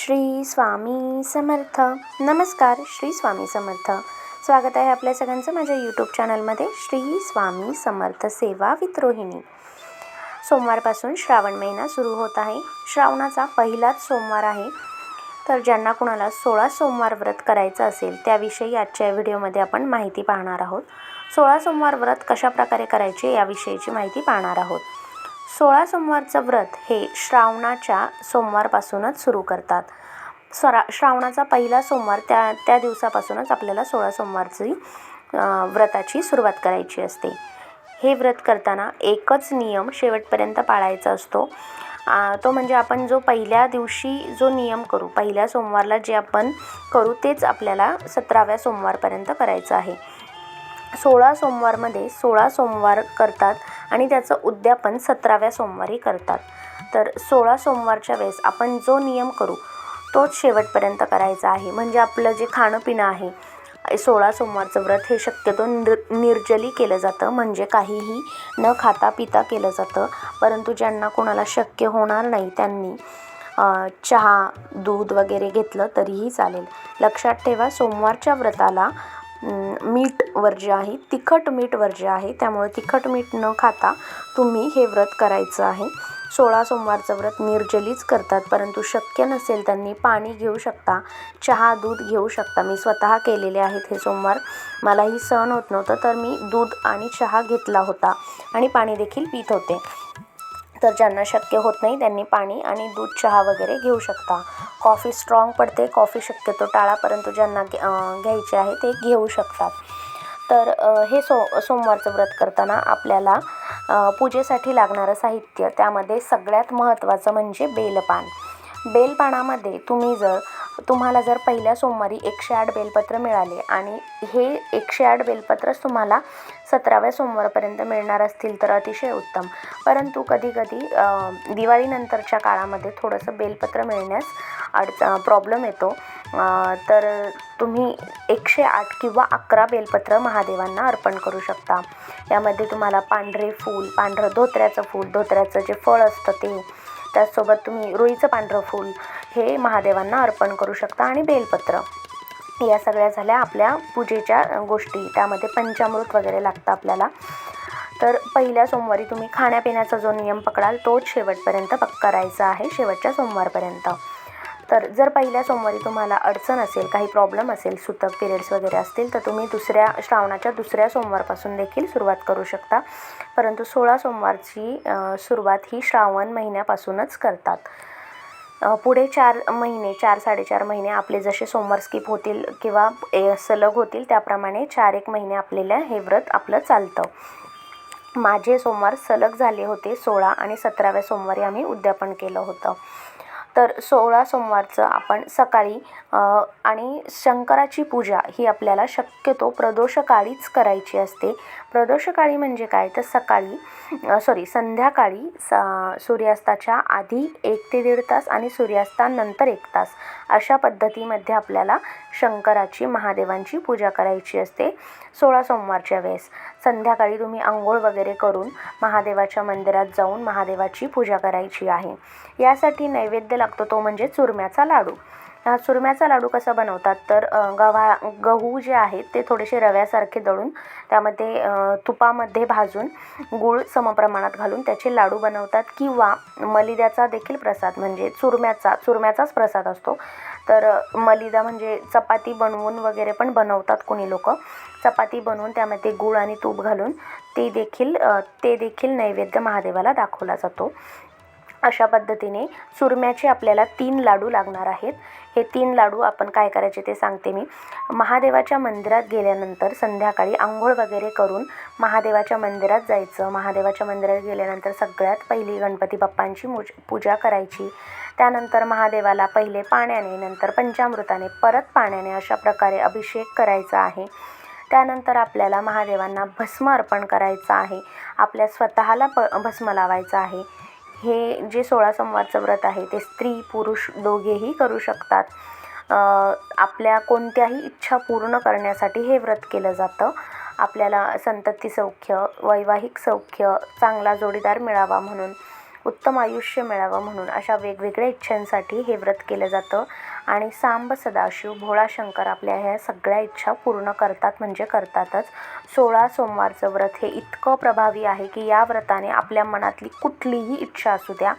श्री स्वामी समर्थ. नमस्कार श्री स्वामी समर्थ. स्वागत आहे आपल्या सगळ्यांचं माझ्या यूट्यूब चॅनलमध्ये श्री स्वामी समर्थ सेवा विद्रोहिणी सोमवारपासून श्रावण महिना सुरू होत आहे. श्रावणाचा पहिलाच सोमवार आहे. तर ज्यांना कुणाला सोळा सोमवार व्रत करायचं असेल त्याविषयी आजच्या व्हिडिओमध्ये आपण माहिती पाहणार आहोत. सोळा सोमवार व्रत कशाप्रकारे करायचे याविषयीची माहिती पाहणार आहोत. सोळा सोमवारचं व्रत हे श्रावणाच्या सोमवारपासूनच सुरू करतात. स्वरा श्रावणाचा पहिला सोमवार त्या त्या दिवसापासूनच आपल्याला सोळा सोमवारची व्रताची सुरुवात करायची असते. हे व्रत करताना एकच नियम शेवटपर्यंत पाळायचा असतो. तो म्हणजे आपण जो पहिल्या दिवशी जो नियम करू पहिल्या सोमवारला जे आपण करू तेच आपल्याला सतराव्या सोमवारपर्यंत करायचं आहे. सोळा सोमवारमध्ये सोळा सोमवार करतात. आणि त्याचं उद्यापन सतराव्या सोमवारी करतात. तर सोळा सोमवारच्या वेळेस आपण जो नियम करू तोच शेवटपर्यंत करायचा आहे. म्हणजे आपलं जे खाणं पिणं आहे सोळा सोमवारचं व्रत हे शक्यतो निर निर्जली केलं जातं. म्हणजे काहीही न खाता पिता केलं जातं. परंतु ज्यांना कोणाला शक्य होणार नाही त्यांनी चहा दूध वगैरे घेतलं तरीही चालेल. लक्षात ठेवा सोमवारच्या व्रताला मीठ जे आहे तिखट मीठ जे आहे त्यामुळे तिखट मीठ न खाता तुम्ही हे व्रत करायचं आहे. सोळा सोमवारचं व्रत निर्जलीच करतात परंतु शक्य नसेल त्यांनी पाणी घेऊ शकता चहा दूध घेऊ शकता. मी स्वतः केलेले आहेत हे सोमवार. मलाही सहन होत नव्हतं तर मी दूध आणि चहा घेतला होता आणि पाणी देखील पित होते. तर ज्यांना शक्य होत नाही त्यांनी पाणी आणि दूध चहा वगैरे घेऊ शकता. कॉफी स्ट्रॉंग पडते कॉफी शक्यतो टाळा परंतु ज्यांना घ्यायचे आहे ते घेऊ शकतात. तर हे सो सोमवारचं व्रत करताना आपल्याला पूजेसाठी लागणारं साहित्य त्यामध्ये सगळ्यात महत्त्वाचं म्हणजे बेलपान. बेलपानामध्ये तुम्ही जर तुम्हाला जर पहिल्या सोमवारी एकशे आठ बेलपत्र मिळाले आणि हे एकशे आठ बेलपत्रच तुम्हाला सतराव्या सोमवारपर्यंत मिळणार असतील तर अतिशय उत्तम. परंतु कधीकधी दिवाळीनंतरच्या काळामध्ये थोडंसं बेलपत्र मिळण्यास अडच प्रॉब्लेम येतो. तर तुम्ही एकशे आठ किंवा अकरा बेलपत्र महादेवांना अर्पण करू शकता. यामध्ये तुम्हाला पांढरे फूल पांढरं धोत्र्याचं फूल धोत्र्याचं जे फळ असतं ते त्याचसोबत तुम्ही रुईचं पांढरं फूल हे महादेवांना अर्पण करू शकता आणि बेलपत्र. या सगळ्या झाल्या आपल्या पूजेच्या गोष्टी. त्यामध्ये पंचामृत वगैरे लागतं आपल्याला. तर पहिल्या सोमवारी तुम्ही खाण्यापिण्याचा जो नियम पकडाल तोच शेवटपर्यंत पक करायचा आहे शेवटच्या सोमवारपर्यंत. तर जर पहिल्या सोमवारी तुम्हाला अडचण असेल काही प्रॉब्लेम असेल सुतक पिरियड्स वगैरे असतील तर तुम्ही दुसऱ्या श्रावणाच्या दुसऱ्या सोमवारपासून देखील सुरुवात करू शकता. परंतु सोळा सोमवारची सुरुवात ही श्रावण महिन्यापासूनच करतात. पुढे चार महिने चार साडेचार महिने आपले जसे सोमवार स्किप होतील किंवा सलग होतील त्याप्रमाणे चार एक महिने आपल्याला हे व्रत आपलं चालतं. माझे सोमवार सलग झाले होते सोळा आणि सतराव्या सोमवारी आम्ही उद्यापन केलं होतं. तर सोळा सोमवारचं आपण सकाळी आणि शंकराची पूजा ही आपल्याला शक्यतो प्रदोषकाळीच करायची असते. प्रदोषकाळी म्हणजे काय? तर सकाळी सॉरी संध्याकाळी सा सूर्यास्ताच्या आधी एक ते दीड तास आणि सूर्यास्तानंतर एक तास. अशा पद्धतीमध्ये आपल्याला शंकराची महादेवांची पूजा करायची असते सोळा सोमवारच्या वेळेस. संध्याकाळी तुम्ही आंघोळ वगैरे करून महादेवाच्या मंदिरात जाऊन महादेवाची पूजा करायची आहे. यासाठी नैवेद्य लागतो तो म्हणजे चुरम्याचा लाडू. हा चुरम्याचा लाडू कसा बनवतात तर गव्हा गहू जे आहेत ते थोडेसे रव्यासारखे दळून त्यामध्ये तुपामध्ये भाजून गूळ समप्रमाणात घालून त्याचे लाडू बनवतात किंवा मलिद्याचा देखील प्रसाद म्हणजे चुरम्याचा चुरम्याचाच प्रसाद असतो. तर मलिदा म्हणजे चपाती बनवून वगैरे पण बनवतात कोणी लोक. चपाती बनवून त्यामध्ये गूळ आणि तूप घालून ते देखील ते देखील नैवेद्य महादेवाला दाखवला जातो. अशा पद्धतीने चुरम्याचे आपल्याला तीन लाडू लागणार आहेत. हे तीन लाडू आपण काय करायचे ते सांगते मी. महादेवाच्या मंदिरात गेल्यानंतर संध्याकाळी आंघोळ वगैरे करून महादेवाच्या मंदिरात जायचं. महादेवाच्या मंदिरात गेल्यानंतर सगळ्यात पहिली गणपती बाप्पांची मुज पूजा करायची. त्यानंतर महादेवाला पहिले पाण्याने नंतर पंचामृताने परत पाण्याने अशा प्रकारे अभिषेक करायचा आहे. त्यानंतर आपल्याला महादेवांना भस्म अर्पण करायचं आहे. आपल्या स्वतःला प भस्म लावायचं आहे. हे जे सोळा सोमवारचं व्रत आहे ते स्त्री पुरुष दोघेही करू शकतात. आपल्या कोणत्याही इच्छा पूर्ण करण्यासाठी हे व्रत केलं जातं. आपल्याला संतती सौख्य वैवाहिक सौख्य चांगला जोडीदार मिळावा म्हणून. उत्तम आयुष्य मिळावं म्हणून अशा वेगवेगळ्या इच्छांसाठी हे व्रत केलं जातं. आणि सांब सदाशिव भोळा शंकर आपल्या ह्या सगळ्या इच्छा पूर्ण करतात म्हणजे करतातच. सोळा सोमवारचं व्रत हे इतकं प्रभावी आहे की या व्रताने आपल्या मनातली कुठलीही इच्छा असू द्या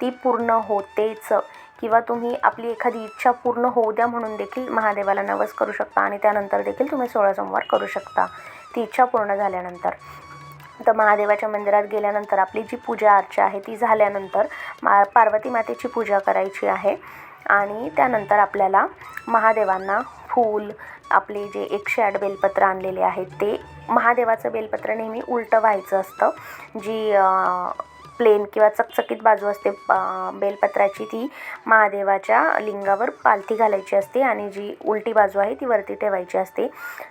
ती पूर्ण होतेच. किंवा तुम्ही आपली एखादी इच्छा पूर्ण होऊ द्या म्हणून देखील महादेवाला नवस करू शकता आणि त्यानंतर देखील तुम्ही सोळा सोमवार करू शकता. ती इच्छा पूर्ण झाल्यानंतर. तर महादेवाच्या मंदिरात गेल्यानंतर आपली जी पूजा अर्चा आहे ती झाल्यानंतर मा पार्वती मातेची पूजा करायची आहे. आणि त्यानंतर आपल्याला महादेवांना फूल आपले जे एकशे आठ बेलपत्र आणलेले आहेत ते महादेवाचं बेलपत्र नेहमी उलटं व्हायचं असतं. जी प्लेन किंवा चकचकीत बाजू असते बेलपत्राची ती महादेवाच्या लिंगावर पालथी घालायची असते आणि जी उलटी बाजू आहे ती वरती ठेवायची असते.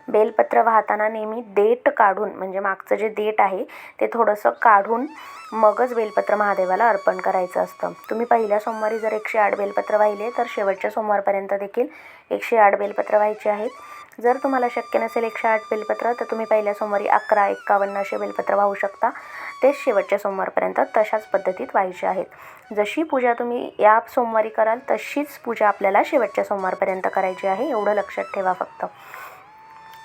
बेलपत्र वाहताना नेहमी देठ काढून म्हणजे मागचं जे देठ आहे ते थोडंसं काढून मगच बेलपत्र महादेवाला अर्पण करायचं असतं. तुम्ही पहिल्या सोमवारी जर एकशे आठ बेलपत्र वाहिले तर शेवटच्या सोमवारपर्यंत देखील एकशे आठ बेलपत्र व्हायचे आहेत. जर तुम्हाला शक्य नसेल एकशे आठ बेलपत्र तर तुम्ही पहिल्या सोमवारी अकरा एक्कावन्न असे बेलपत्र वाहू शकता. तेच शेवटच्या सोमवारपर्यंत तशाच पद्धतीत व्हायचे आहेत. जशी पूजा तुम्ही या सोमवारी कराल तशीच पूजा आपल्याला शेवटच्या सोमवारपर्यंत करायची आहे एवढं लक्षात ठेवा फक्त.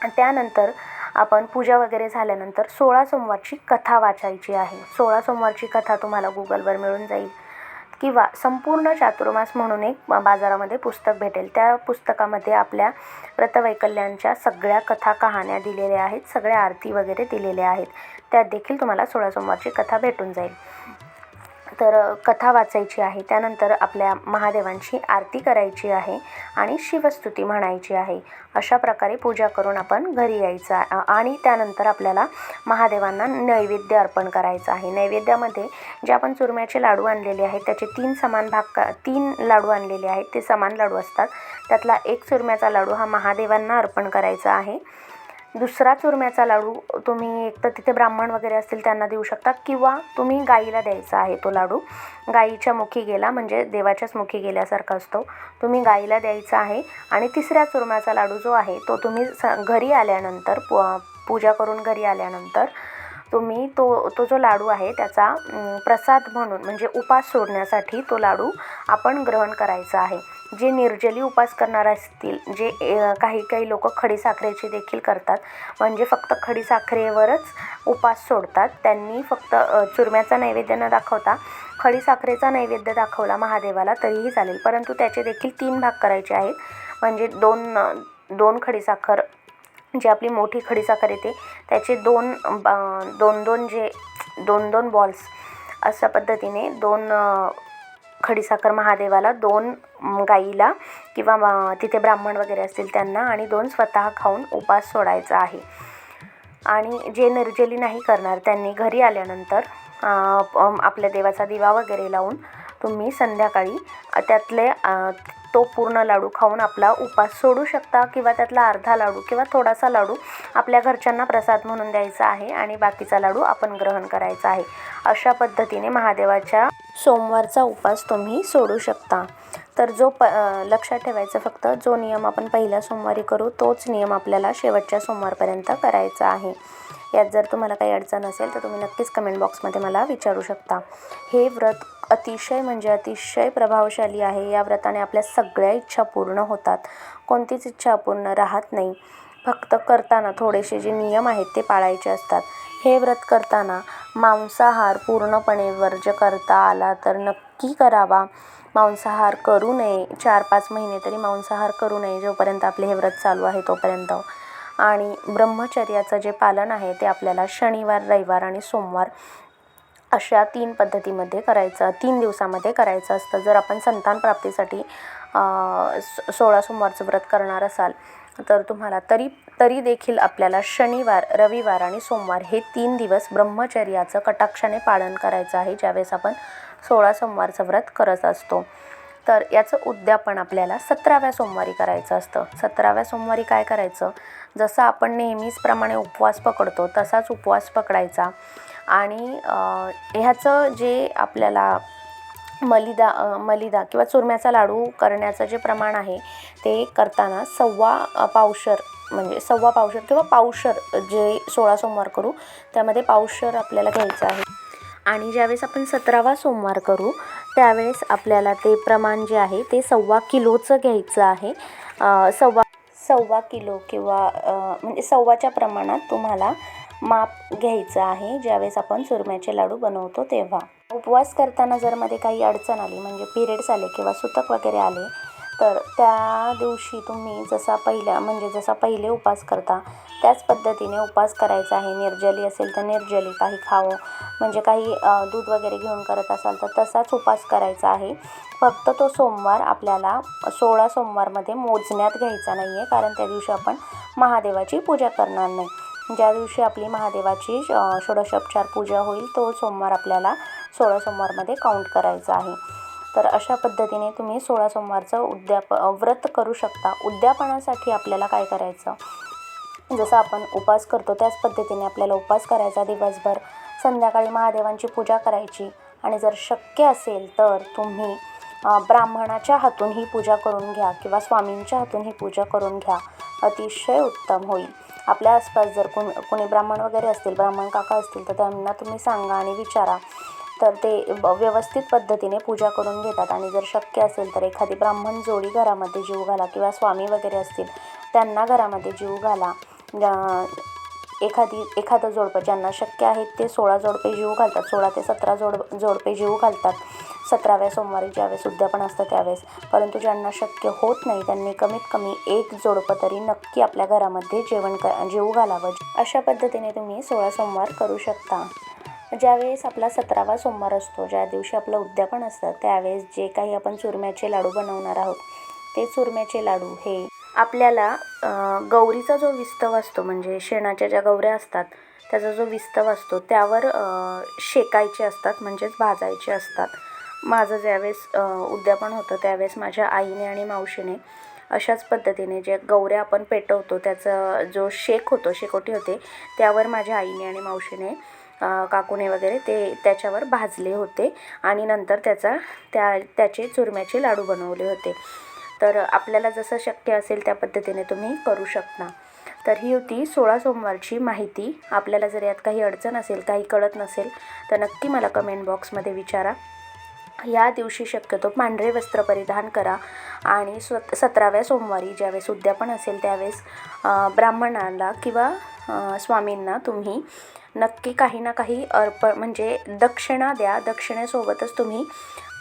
त्यानंतर आपण पूजा वगैरे झाल्यानंतर सोळा सोमवारची कथा वाचायची आहे. सोळा सोमवारची कथा तुम्हाला गुगलवर मिळून जाईल. किंवा संपूर्ण चातुर्मास म्हणून एक बाजारामध्ये पुस्तक भेटेल. त्या पुस्तकामध्ये आपल्या व्रतवैकल्यांच्या सगळ्या कथा कहाण्या दिलेल्या आहेत सगळ्या आरती वगैरे दिलेल्या आहेत. त्यात देखील तुम्हाला सोळा सोमवारची कथा भेटून जाईल. तर कथा वाचायची आहे. त्यानंतर आपल्या महादेवांची आरती करायची आहे आणि शिवस्तुती म्हणायची आहे. अशा प्रकारे पूजा करून आपण घरी यायचं आणि त्यानंतर आपल्याला महादेवांना नैवेद्य अर्पण करायचं आहे. नैवेद्यामध्ये जे आपण चुरम्याचे लाडू आणलेले आहेत त्याचे तीन समान भाग का तीन लाडू आणलेले आहेत. ते समान लाडू असतात. त्यातला एक चुरम्याचा लाडू हा महादेवांना अर्पण करायचा आहे. दुसरा चुरम्याचा लाडू तुम्ही एक तर तिथे ब्राह्मण वगैरे असतील त्यांना देऊ शकता किंवा तुम्ही गाईला द्यायचा आहे तो लाडू. गाईच्या मुखी गेला म्हणजे देवाच्याच मुखी गेल्यासारखा असतो. तुम्ही गाईला द्यायचा आहे आणि तिसऱ्या चुरम्याचा लाडू जो आहे तो तुम्ही स घरी आल्यानंतर पू पूजा करून घरी आल्यानंतर तुम्ही तो तो जो लाडू आहे त्याचा प्रसाद म्हणून म्हणजे उपास सोडण्यासाठी तो लाडू आपण ग्रहण करायचा आहे. जे निर्जली उपास करणार असतील जे काही काही लोक खडीसाखरेचे देखील करतात म्हणजे फक्त खडीसाखरेवरच उपास सोडतात. त्यांनी फक्त चुरम्याचा नैवेद्य न दाखवता खडीसाखरेचा नैवेद्य दाखवला महादेवाला तरीही चालेल. परंतु त्याचे देखील तीन भाग करायचे आहेत. म्हणजे दोन दोन खडीसाखर जी आपली मोठी खडीसाखर येते त्याचे दोन दोन दोन जे दोन दोन बॉल्स अशा पद्धतीने दोन खडीसाखर महादेवाला दोन गाईला किंवा तिथे ब्राह्मण वगैरे असतील त्यांना आणि दोन स्वतः खाऊन उपास सोडायचा आहे. आणि जे निर्जली नाही करणार त्यांनी घरी आल्यानंतर आपल्या देवाचा दिवा वगैरे लावून तुम्ही संध्याकाळी त्यातले तो पूर्ण लाडू खाऊन आपला उपास सोडू शकता किंवा त्यातला अर्धा लाडू किंवा थोडासा लाडू आपल्या घरच्यांना प्रसाद म्हणून द्यायचा आहे आणि बाकीचा लाडू आपण ग्रहण करायचा आहे. अशा पद्धतीने महादेवाच्या सोमवारचा उपास तुम्ही सोडू शकता. तर जो प लक्षात ठेवायचं फक्त जो नियम आपण पहिल्या सोमवारी करू तोच नियम आपल्याला शेवटच्या सोमवारपर्यंत करायचा आहे. यात जर तुम्हाला काही अडचण असेल तर तुम्ही नक्कीच कमेंट बॉक्समध्ये मला विचारू शकता. हे व्रत अतिशय म्हणजे अतिशय प्रभावशाली आहे. या व्रताने आपल्या सगळ्या इच्छा पूर्ण होतात. कोणतीच इच्छा पूर्ण राहत नाही. फक्त करताना थोडेसे जे नियम आहेत ते पाळायचे असतात. हे व्रत करताना मांसाहार पूर्णपणे वर्ज करता आला तर नक्की करावा. मांसाहार करू नये. चार पाच महिने तरी मांसाहार करू नये जोपर्यंत आपले हे व्रत चालू आहे तोपर्यंत. आणि ब्रह्मचर्याचं जे पालन आहे ते आपल्याला शनिवार रविवार आणि सोमवार अशा तीन पद्धतीमध्ये करायचं तीन दिवसामध्ये करायचं असतं. जर आपण संतान प्राप्तीसाठी सोळा सोमवारचं व्रत करणार असाल तर तुम्हाला तरी तरी देखील आपल्याला शनिवार रविवार आणि सोमवार हे तीन दिवस ब्रह्मचर्याचं कटाक्षाने पालन करायचं आहे ज्यावेळेस आपण सोळा सोमवारचं व्रत करत असतो. तर याचं उद्यापन आपल्याला सतराव्या सोमवारी करायचं असतं. सतराव्या सोमवारी काय करायचं? जसं आपण नेहमीचप्रमाणे उपवास पकडतो तसाच उपवास पकडायचा. आणि ह्याचं जे आपल्याला मलिदा मलिदा किंवा चुरम्याचा लाडू करण्याचं जे प्रमाण आहे ते करताना सव्वा पावशर म्हणजे सव्वा पावशर किंवा पावशर जे सोळा सोमवार करू त्यामध्ये पावशर आपल्याला घ्यायचं आहे. आणि ज्यावेळेस आपण सतरावा सोमवार करू त्यावेळेस आपल्याला ते प्रमाण जे आहे ते सव्वा किलोचं घ्यायचं आहे. सव्वा सव्वा किलो किंवा म्हणजे सव्वाच्या प्रमाणात तुम्हाला माप घ्यायचं आहे ज्यावेळेस आपण चुरम्याचे लाडू बनवतो तेव्हा. उपवास करताना जर मध्ये काही अडचण आली म्हणजे पिरियड्स आले किंवा सुतक वगैरे आले तर त्या दिवशी तुम्ही जसा पहिल्या म्हणजे जसा पहिले उपास करता त्याच पद्धतीने उपास करायचा आहे. निर्जली असेल तर निर्जली काही खावं म्हणजे काही दूध वगैरे घेऊन करत असाल तर तसाच उपास करायचा आहे. फक्त तो सोमवार आपल्याला सोळा सोमवारमध्ये मोजण्यात घ्यायचा नाही आहे कारण त्या दिवशी आपण महादेवाची पूजा करणार नाही. ज्या दिवशी आपली महादेवाची षोडशोपचार पूजा होईल तो सोमवार आपल्याला सोळा सोमवारमध्ये काउंट करायचा आहे. तर अशा पद्धतीने तुम्ही सोळा सोमवारचं उद्याप व्रत करू शकता. उद्यापनासाठी आपल्याला काय करायचं? जसं आपण उपास करतो त्याच पद्धतीने आपल्याला उपास करायचा दिवसभर. संध्याकाळी महादेवांची पूजा करायची. आणि जर शक्य असेल तर तुम्ही ब्राह्मणाच्या हातून ही पूजा करून घ्या किंवा स्वामींच्या हातून ही पूजा करून घ्या. अतिशय उत्तम होईल. आपल्या आसपास जर कोण कोणी ब्राह्मण वगैरे असतील ब्राह्मण काका असतील तर त्यांना तुम्ही सांगा आणि विचारा. तर ते व्यवस्थित पद्धतीने पूजा करून घेतात. आणि जर शक्य असेल तर एखादी ब्राह्मण जोडी घरामध्ये जीव घाला किंवा स्वामी वगैरे असतील त्यांना घरामध्ये जीव घाला. एखादी एखादं जोडपं ज्यांना शक्य आहे ते सोळा जोडपे जीव घालतात. सोळा ते सतरा जोड जोडपे जीव घालतात. सतराव्या सोमवारी ज्यावेळेस उद्यापन असतं त्यावेळेस. परंतु ज्यांना शक्य होत नाही त्यांनी कमीत कमी एक जोडपं तरी नक्की आपल्या घरामध्ये जेवण क जेवू घालावं. अशा पद्धतीने तुम्ही सोळा सोमवार करू शकता. ज्यावेळेस आपला सतरावा सोमवार असतो ज्या दिवशी आपलं उद्यापन असतं त्यावेळेस जे काही आपण चुरम्याचे लाडू बनवणार आहोत ते चुरम्याचे लाडू हे आपल्याला गौरीचा जो विस्तव असतो म्हणजे शेणाच्या ज्या गौऱ्या असतात त्याचा जो विस्तव असतो त्यावर शेकायचे असतात म्हणजेच भाजायचे असतात. माझं ज्यावेळेस उद्यापन होतं त्यावेळेस माझ्या आईने आणि मावशीने अशाच पद्धतीने जे गौऱ्या आपण पेटवतो त्याचा जो शेक होतो शेकोटी होते त्यावर माझ्या आईने आणि मावशीने काकूने वगैरे ते त्याच्यावर भाजले होते आणि नंतर त्याचा त्या त्याचे चुरम्याचे लाडू बनवले होते. तर आपल्याला जसं शक्य असेल त्या पद्धतीने तुम्ही करू शकता. तर ही होती सोळा सोमवारची माहिती. आपल्याला जर यात काही अडचण असेल काही कळत नसेल तर नक्की मला कमेंट बॉक्समध्ये विचारा. या दिवशी शक्यतो पांढरे वस्त्र परिधान करा आणि स्व सतराव्या सोमवारी ज्यावेळेस उद्यापन असेल त्यावेळेस ब्राह्मणाला किंवा स्वामींना तुम्ही नक्की काही ना काही अर्पण म्हणजे दक्षिणा द्या. दक्षिणेसोबतच तुम्ही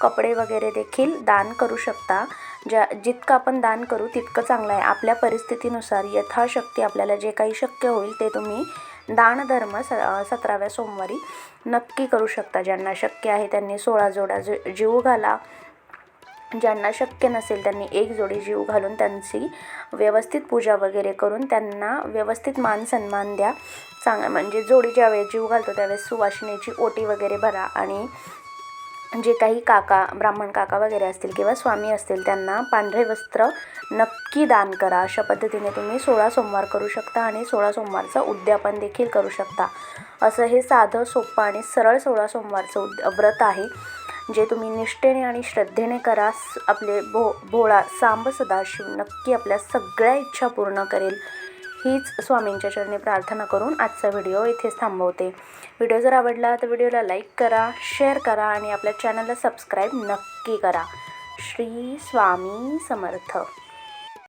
कपडे वगैरे देखील दान करू शकता. ज्या जितकं आपण दान करू तितकं चांगलं आहे. आपल्या परिस्थितीनुसार यथाशक्ती आपल्याला जे काही शक्य होईल ते तुम्ही दानधर्म स सतराव्या सोमवारी नक्की करू शकता. ज्यांना शक्य आहे त्यांनी सोळा जोडा जे जीव घाला. ज्यांना शक्य नसेल त्यांनी एक जोडी जीव घालून त्यांची व्यवस्थित पूजा वगैरे करून त्यांना व्यवस्थित मान सन्मान द्या. चांग म्हणजे जोडी ज्यावेळेस जीव घालतो त्यावेळेस सुवासिनीची ओटी वगैरे भरा आणि जे काही काका ब्राह्मण काका वगैरे असतील किंवा स्वामी असतील त्यांना पांढरे वस्त्र नक्की दान करा. अशा पद्धतीने तुम्ही सोळा सोमवार करू शकता आणि सोळा सोमवारचं उद्यापन देखील करू शकता. असं हे साधं सोपं आणि सरळ सोळा सोमवारचं उद व्रत आहे जे तुम्ही निष्ठेने आणि श्रद्धेने करा. आपले भो भोळा सांब सदाशिव नक्की आपल्या सगळ्या इच्छा पूर्ण करेल. हीच स्वामींच्या चरणी प्रार्थना करून आजचा व्हिडिओ इथेच थांबवते. व्हिडिओ जर आवडला तर व्हिडिओला लाईक करा शेअर करा आणि आपल्या चॅनलला सबस्क्राईब नक्की करा. श्री स्वामी समर्थ.